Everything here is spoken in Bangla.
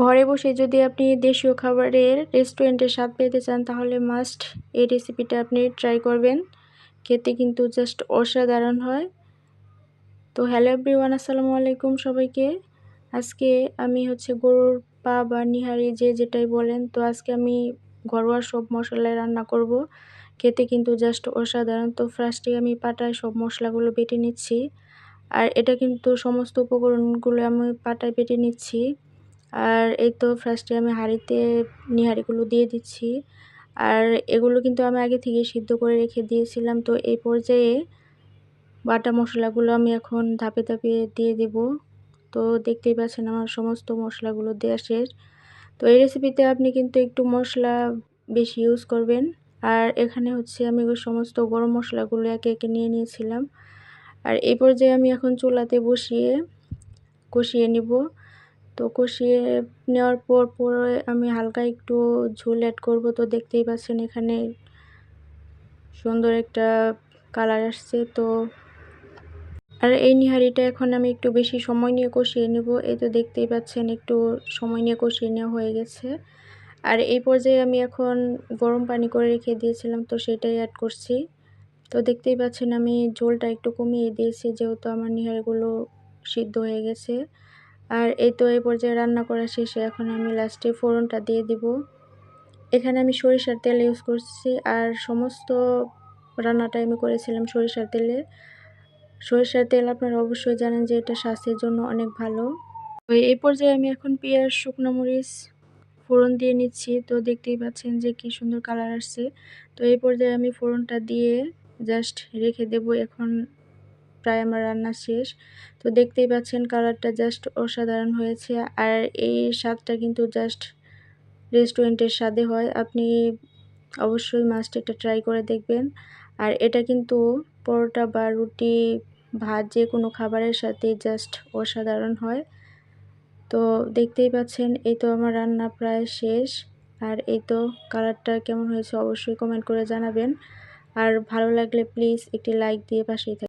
ঘরে বসে যদি আপনি দেশীয় খাবারের রেস্টুরেন্টের স্বাদ পেতে চান, তাহলে মাস্ট এই রেসিপিটা আপনি ট্রাই করবেন। খেতে কিন্তু জাস্ট অসাধারণ হয়। তো হ্যালো এভরিওয়ান আসসালামু আলাইকুম সবাইকে। আজকে আমি হচ্ছে গরুর পা বা নিহারি যে যেটাই বলেন, তো আজকে আমি ঘরোয়া সব মশলায় রান্না করব। খেতে কিন্তু জাস্ট অসাধারণ। তো ফার্স্টে আমি পাটায় সব মশলাগুলো বেটে নিচ্ছি। আর এটা কিন্তু সমস্ত উপকরণগুলো আমি পাটায় বেটে নিচ্ছি। আর এই তো ফার্স্টে আমি হাঁড়িতে নিহারিগুলো দিয়ে দিচ্ছি। আর এগুলো কিন্তু আমি আগে থেকে সিদ্ধ করে রেখে দিয়েছিলাম। তো এই পর্যায়ে বাটা মশলাগুলো আমি এখন ধাপে ধাপে দিয়ে দেব। তো দেখতেই পাচ্ছেন আমার সমস্ত মশলাগুলো দেওয়া শেষ। তো এই রেসিপিতে আপনি কিন্তু একটু মশলা বেশি ইউজ করবেন। আর এখানে হচ্ছে আমি ওই সমস্ত গরম মশলাগুলো একে একে নিয়ে নিয়েছিলাম। আর এই পর্যায়ে আমি এখন চুলাতে বসিয়ে, কষিয়ে নিব। তো কষিয়ে নেওয়ার পর পরে আমি হালকা একটু ঝোল অ্যাড করব। তো দেখতেই পাচ্ছেন এখানে সুন্দর একটা কালার আসছে। তো আর এই নিহারিটা এখন আমি একটু বেশি সময় নিয়ে কষিয়ে নেব। এই তো দেখতেই পাচ্ছেন একটু সময় নিয়ে কষিয়ে নেওয়া হয়ে গেছে। আর এই পর্যায়ে আমি এখন গরম পানি করে রেখে দিয়েছিলাম, তো সেটাই অ্যাড করছি। তো দেখতেই পাচ্ছেন আমি ঝোলটা একটু কমিয়ে দিয়েছি, যেহেতু আমার নিহারিগুলো সিদ্ধ হয়ে গেছে। আর এই তো এই পর্যায়ে রান্না করা শেষে এখন আমি লাস্টে ফোড়নটা দিয়ে দিব। এখানে আমি সরিষার তেল ইউজ করছি আর সমস্ত রান্নাটা আমি করেছিলাম সরিষার তেলে। সরিষার তেল আপনারা অবশ্যই জানেন যে এটা স্বাস্থ্যের জন্য অনেক ভালো। তো এই পর্যায়ে আমি এখন পেঁয়াজ, শুকনো মরিচ, ফোড়ন দিয়ে নিচ্ছি। তো দেখতেই পাচ্ছেন যে কি সুন্দর কালার আসছে। তো এই পর্যায়ে আমি ফোড়নটা দিয়ে জাস্ট রেখে দেব এখন প্রায় আমার রান্না শেষ। তো দেখতেই পাচ্ছেন কালারটা জাস্ট অসাধারণ হয়েছে। আর এই স্বাদটা কিন্তু জাস্ট রেস্টুরেন্টের স্বাদে হয়। আপনি অবশ্যই মাস্ট এটা ট্রাই করে দেখবেন। আর এটা কিন্তু পরোটা বা রুটি, ভাত যে কোনো খাবারের সাথে জাস্ট অসাধারণ হয়। তো দেখতেই পাচ্ছেন, এই তো আমার রান্না প্রায় শেষ। আর এই তো কালারটা কেমন হয়েছে অবশ্যই কমেন্ট করে জানাবেন। আর ভালো লাগলে প্লিজ একটি লাইক দিয়ে পাশেই